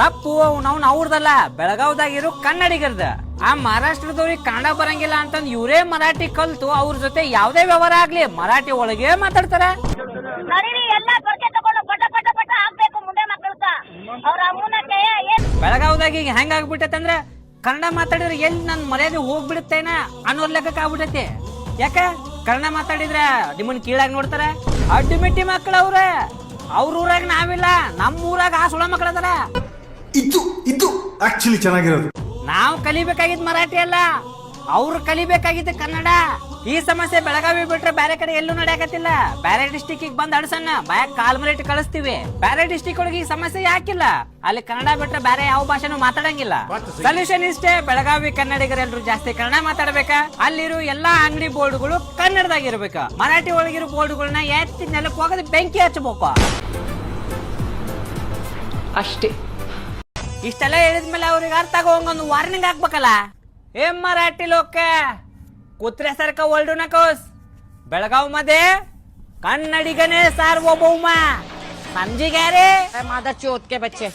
ತಪ್ಪು ನಾವು ಬೆಳಗಾವ್ದಾಗ ಇರೋ ಕನ್ನಡಿಗರ್ದ. ಆ ಮಹಾರಾಷ್ಟ್ರದವ್ರಿಗೆ ಕನ್ನಡ ಬರಂಗಿಲ್ಲ ಅಂತಂದ್ ಇವರೇ ಮರಾಠಿ ಕಲ್ತು ಅವ್ರ ಜೊತೆ ಯಾವ್ದೇ ವ್ಯವಹಾರ ಆಗ್ಲಿ ಮರಾಠಿ ಒಳಗೆ ಮಾತಾಡ್ತಾರ. ಬೆಳಗಾವ್ದಾಗ ಈಗ ಹೆಂಗ್ ಆಗ್ಬಿಟ್ಟೈತೆ ಅಂದ್ರ ಕನ್ನಡ ಮಾತಾಡಿದ್ರೆ ಎಲ್ಲಿ ನನ್ ಮರ್ಯಾದೆ ಹೋಗ್ಬಿಡುತ್ತೇನ ಅನ್ನೋ ಲೆಕ್ಕಕ್ಕೆ ಆಗ್ಬಿಟ್ಟೈತಿ. ಯಾಕ? ಕನ್ನಡ ಮಾತಾಡಿದ್ರ ನಿಮ್ಮನ್ ಕೀಳಾಗಿ ನೋಡ್ತಾರ? ಅಡ್ಡಿಮಿಟ್ಟಿ ಮಕ್ಕಳು ಅವ್ರ ಅವ್ರ ಊರಾಗ ನಾವಿಲ್ಲ ನಮ್ಮ ಊರಾಗ ಆ ಸುಳ ಮಕ್ಕಳು ಅದಾರ ಇದು ಇದು ಆಕ್ಚುಲಿ ಚೆನ್ನಾಗಿರೋದು. ನಾವು ಕಲಿಬೇಕಾಗಿದ್ದು ಮರಾಠಿ ಅಲ್ಲ ಅವ್ರು ಕಲಿಬೇಕಾಗಿದ್ದು ಕನ್ನಡ. ಈ ಸಮಸ್ಯೆ ಬೆಳಗಾವಿ ಬಿಟ್ರೆ ಬೇರೆ ಕಡೆ ಎಲ್ಲೂ ನಡೆಯಕತ್ತಿಲ್ಲ. ಬೇರೆ ಡಿಸ್ಟಿಕ್ ಬಂದ್ ಅಡ್ಸಣ್ಣ ಬ್ಯಾಕ್ ಕಾಲ್ಮರೇಟ್ ಕಳಿಸ್ತೀವಿ. ಬೇರೆ ಡಿಸ್ಟಿಕ್ ಒಳಗೆ ಈ ಸಮಸ್ಯೆ ಯಾಕಿಲ್ಲ? ಅಲ್ಲಿ ಕನ್ನಡ ಬಿಟ್ರೆ ಬೇರೆ ಯಾವ ಭಾಷೆನೂ ಮಾತಾಡಂಗಿಲ್ಲ. ಸೊಲ್ಯೂಷನ್ ಇಷ್ಟೇ ಬೆಳಗಾವಿ ಕನ್ನಡಿಗರೆಲ್ಲರೂ ಜಾಸ್ತಿ ಕನ್ನಡ ಮಾತಾಡ್ಬೇಕಾ. ಅಲ್ಲಿರೋ ಎಲ್ಲಾ ಅಂಗಡಿ ಬೋರ್ಡ್ಗಳು ಕನ್ನಡದಾಗ ಇರ್ಬೇಕು ಮರಾಠಿ ಒಳಗಿರೋ ಬೋರ್ಡ್ಗಳನ್ನ ಎತ್ತಿ ನೆಲಕ್ಕೆ ಹೋಗೋದು ಬೆಂಕಿ ಹಚ್ಚಬೇಕು. ಅಷ್ಟೇ. ಇಷ್ಟೆಲ್ಲ ಹೇಳಿದ್ಮೇಲೆ ಅವ್ರಿಗೆ ಅರ್ಥ ಆಗೋಂಗೊಂದು ವಾರ್ನಿಂಗ್ ಹಾಕ್ಬೇಕಲ್ಲ? ಏ ಮರಾಠಿ ಲೋಕ ಕುತ್ರೆ ಸರ್ಕ ಒಲ್ಡು ನಕೋಸ್. ಬೆಳಗಾವ್ ಮದೆ ಕನ್ನಡಿಗನೇ ಸಾರ್ವಭೌಮ. ಸಮಜಿಗ್ಯಾರೆ ಮಾದ ಚೋತ್ಕೆ ಬಚ್ಚೆ.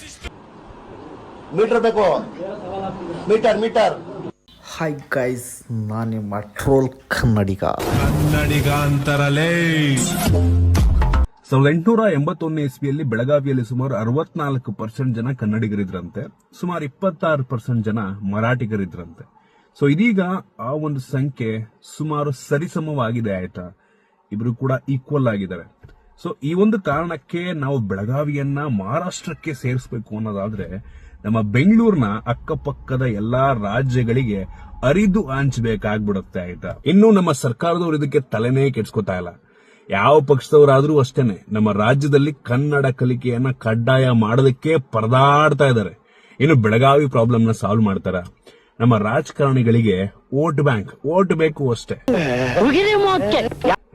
ಮೀಟರ್ ಬೇಕು. ಮೀಟರ್ ಮೀಟರ್ ಹಾಯ್ ಗೈಸ್ ನಾನು ನಿಮ್ಮ ಟ್ರೋಲ್ ಕನ್ನಡಿಗ. ಕನ್ನಡಿಗ ಅಂತರಲೇ. ಸಾವಿರದ ಎಂಟುನೂರ ಎಂಬತ್ತೊಂದನೇ ಇಸ್ವಿಯಲ್ಲಿ ಬೆಳಗಾವಿಯಲ್ಲಿ ಸುಮಾರು ಅರವತ್ನಾಲ್ಕು ಪರ್ಸೆಂಟ್ ಜನ ಕನ್ನಡಿಗರಿದ್ರಂತೆ, ಸುಮಾರು ಇಪ್ಪತ್ತಾರು ಪರ್ಸೆಂಟ್ ಜನ ಮರಾಠಿಗರಿದ್ರಂತೆ. ಸೊ ಇದೀಗ ಆ ಒಂದು ಸಂಖ್ಯೆ ಸುಮಾರು ಸರಿಸಮವಾಗಿದೆ ಆಯ್ತಾ? ಇಬ್ರು ಕೂಡ ಈಕ್ವಲ್ ಆಗಿದ್ದಾರೆ. ಸೊ ಈ ಒಂದು ಕಾರಣಕ್ಕೆ ನಾವು ಬೆಳಗಾವಿಯನ್ನ ಮಹಾರಾಷ್ಟ್ರಕ್ಕೆ ಸೇರಿಸಬೇಕು ಅನ್ನೋದಾದ್ರೆ, ನಮ್ಮ ಬೆಂಗಳೂರಿನ ಅಕ್ಕಪಕ್ಕದ ಎಲ್ಲಾ ರಾಜ್ಯಗಳಿಗೆ ಅರಿದು ಹಂಚಬೇಕಾಗ್ಬಿಡುತ್ತೆ ಆಯ್ತಾ? ಇನ್ನು ನಮ್ಮ ಸರ್ಕಾರದವರು ಇದಕ್ಕೆ ತಲೆನೇ ಕೆಡ್ಸ್ಕೊತಾ ಇಲ್ಲ. ಯಾವ ಪಕ್ಷದವರಾದರೂ ಅಷ್ಟೇನೆ, ನಮ್ಮ ರಾಜ್ಯದಲ್ಲಿ ಕನ್ನಡ ಕಲಿಕೆಯನ್ನ ಕಡ್ಡಾಯ ಮಾಡೋದಕ್ಕೆ ಪರದಾಡ್ತಾ ಇದ್ದಾರೆ. ಇನ್ನು ಬೆಳಗಾವಿ ಪ್ರಾಬ್ಲಮ್ನ ಸಾಲ್ವ್ ಮಾಡ್ತಾರ? ನಮ್ಮ ರಾಜಕಾರಣಿಗಳಿಗೆ ವೋಟ್ ಬ್ಯಾಂಕ್, ವೋಟ್ ಬೇಕು ಅಷ್ಟೇ.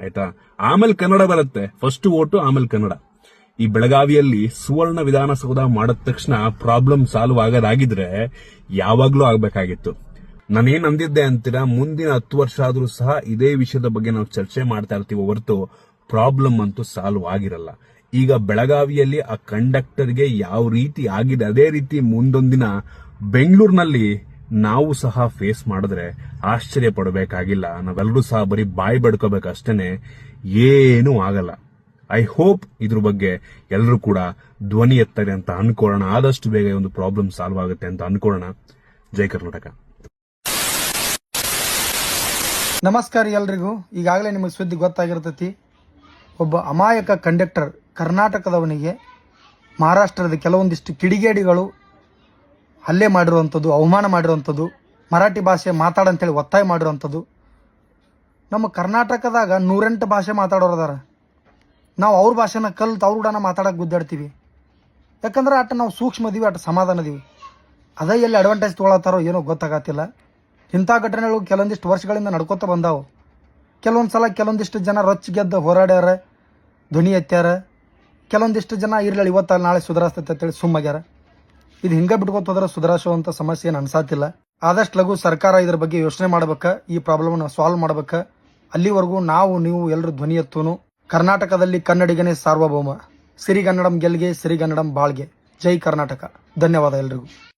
ಆಯ್ತಾ? ಆಮೇಲೆ ಕನ್ನಡ ಬರುತ್ತೆ. ಫಸ್ಟ್ ಓಟು ಆಮೇಲೆ ಕನ್ನಡ. ಈ ಬೆಳಗಾವಿಯಲ್ಲಿ ಸುವರ್ಣ ವಿಧಾನಸೌಧ ಮಾಡಿದ ತಕ್ಷಣ ಪ್ರಾಬ್ಲಮ್ ಸಾಲ್ವ್ ಆಗೋದಾಗಿದ್ರೆ ಯಾವಾಗ್ಲೂ ಆಗ್ಬೇಕಾಗಿತ್ತು. ನಾನೇನ್ ಅಂದಿದ್ದೆ ಅಂತೀರಾ? ಮುಂದಿನ ಹತ್ತು ವರ್ಷ ಆದ್ರೂ ಸಹ ಇದೇ ವಿಷಯದ ಬಗ್ಗೆ ನಾವು ಚರ್ಚೆ ಮಾಡ್ತಾ ಇರ್ತೀವಿ ಹೊರತು ಪ್ರಾಬ್ಲಮ್ ಅಂತೂ ಸಾಲ್ವ್ ಆಗಿರಲ್ಲ. ಈಗ ಬೆಳಗಾವಿಯಲ್ಲಿ ಆ ಕಂಡಕ್ಟರ್ಗೆ ಯಾವ ರೀತಿ ಆಗಿದೆ, ಅದೇ ರೀತಿ ಮುಂದೊಂದಿನ ಬೆಂಗಳೂರಿನಲ್ಲಿ ನಾವು ಸಹ ಫೇಸ್ ಮಾಡಿದ್ರೆ ಆಶ್ಚರ್ಯ ಪಡಬೇಕಾಗಿಲ್ಲ. ನಾವೆಲ್ಲರೂ ಸಹ ಬರೀ ಬಾಯಿ ಬಡ್ಕೋಬೇಕಷ್ಟೇನೆ ಏನೂ ಆಗಲ್ಲ. ಐ ಹೋಪ್ ಇದ್ರ ಬಗ್ಗೆ ಎಲ್ಲರೂ ಕೂಡ ಧ್ವನಿ ಎತ್ತಾರೆ ಅಂತ ಅನ್ಕೋಳೋಣ ಆದಷ್ಟು ಬೇಗ ಒಂದು ಪ್ರಾಬ್ಲಮ್ ಸಾಲ್ವ್ ಆಗುತ್ತೆ ಅಂತ ಅನ್ಕೊಳ್ಳೋಣ. ಜೈ ಕರ್ನಾಟಕ. ನಮಸ್ಕಾರ ಎಲ್ರಿಗೂ. ಈಗಾಗಲೇ ನಿಮಗೆ ಸುದ್ದಿ ಗೊತ್ತಾಗಿರ್ತೈತಿ. ಒಬ್ಬ ಅಮಾಯಕ ಕಂಡಕ್ಟರ್ ಕರ್ನಾಟಕದವನಿಗೆ ಮಹಾರಾಷ್ಟ್ರದ ಕೆಲವೊಂದಿಷ್ಟು ಕಿಡಿಗೇಡಿಗಳು ಹಲ್ಲೆ ಮಾಡಿರುವಂಥದ್ದು, ಅವಮಾನ ಮಾಡಿರುವಂಥದ್ದು, ಮರಾಠಿ ಭಾಷೆ ಮಾತಾಡಂತೇಳಿ ಒತ್ತಾಯ ಮಾಡಿರುವಂಥದ್ದು. ನಮ್ಮ ಕರ್ನಾಟಕದಾಗ ನೂರೆಂಟು ಭಾಷೆ ಮಾತಾಡೋರು ಅದಾರ. ನಾವು ಅವ್ರ ಭಾಷೆನ ಕಲ್ತು ಅವ್ರ ಕೂಡ ಮಾತಾಡೋಕೆ ಗುದ್ದಾಡ್ತೀವಿ. ಯಾಕಂದ್ರೆ ಆಟ ನಾವು ಸೂಕ್ಷ್ಮದೀವಿ ಆಟ ಸಮಾಧಾನದೀವಿ ಅದೇ ಎಲ್ಲಿ ಅಡ್ವಾಂಟೇಜ್ ತೊಗೊಳತ್ತಾರೋ ಏನೋ ಗೊತ್ತಾಗತ್ತಿಲ್ಲ. ಇಂಥ ಘಟನೆಗಳು ಕೆಲವೊಂದಿಷ್ಟು ವರ್ಷಗಳಿಂದ ನಡ್ಕೋತ ಬಂದಾವು. ಕೆಲವೊಂದು ಸಲ ಕೆಲವೊಂದಿಷ್ಟು ಜನ ರೊಚ್ಚ ಗೆದ್ದು ಹೋರಾಡ್ಯಾರ, ಧ್ವನಿ ಎತ್ತ್ಯಾರ. ಕೆಲವೊಂದಿಷ್ಟು ಜನ ಇರ್ಲಿ ಇವತ್ತು ನಾಳೆ ಸುಧಾರಿಸ್ತೈತೆ ಅಂತೇಳಿ ಸುಮ್ಮಾಗ್ಯಾರ. ಇದು ಹಿಂಗೆ ಬಿಟ್ಕೋತ ಹೋದ್ರೆ ಸುಧಾರಿಸುವಂಥ ಸಮಸ್ಯೆ ಏನು ಅನ್ಸಾತಿಲ್ಲ. ಆದಷ್ಟು ಲಘು ಸರ್ಕಾರ ಇದ್ರ ಬಗ್ಗೆ ಯೋಚನೆ ಮಾಡ್ಬೇಕು, ಈ ಪ್ರಾಬ್ಲಮ್ನ ಸಾಲ್ವ್ ಮಾಡ್ಬೇಕು. ಅಲ್ಲಿವರೆಗೂ ನಾವು, ನೀವು ಎಲ್ಲರೂ ಧ್ವನಿ ಎತ್ತೂನು. ಕರ್ನಾಟಕದಲ್ಲಿ ಕನ್ನಡಿಗನೇ ಸಾರ್ವಭೌಮ. ಸಿರಿಗನ್ನಡಂ ಗೆಲ್ಗೆ, ಸಿರಿಗನ್ನಡಂ ಬಾಳ್ಗೆ. ಜೈ ಕರ್ನಾಟಕ. ಧನ್ಯವಾದ ಎಲ್ರಿಗೂ.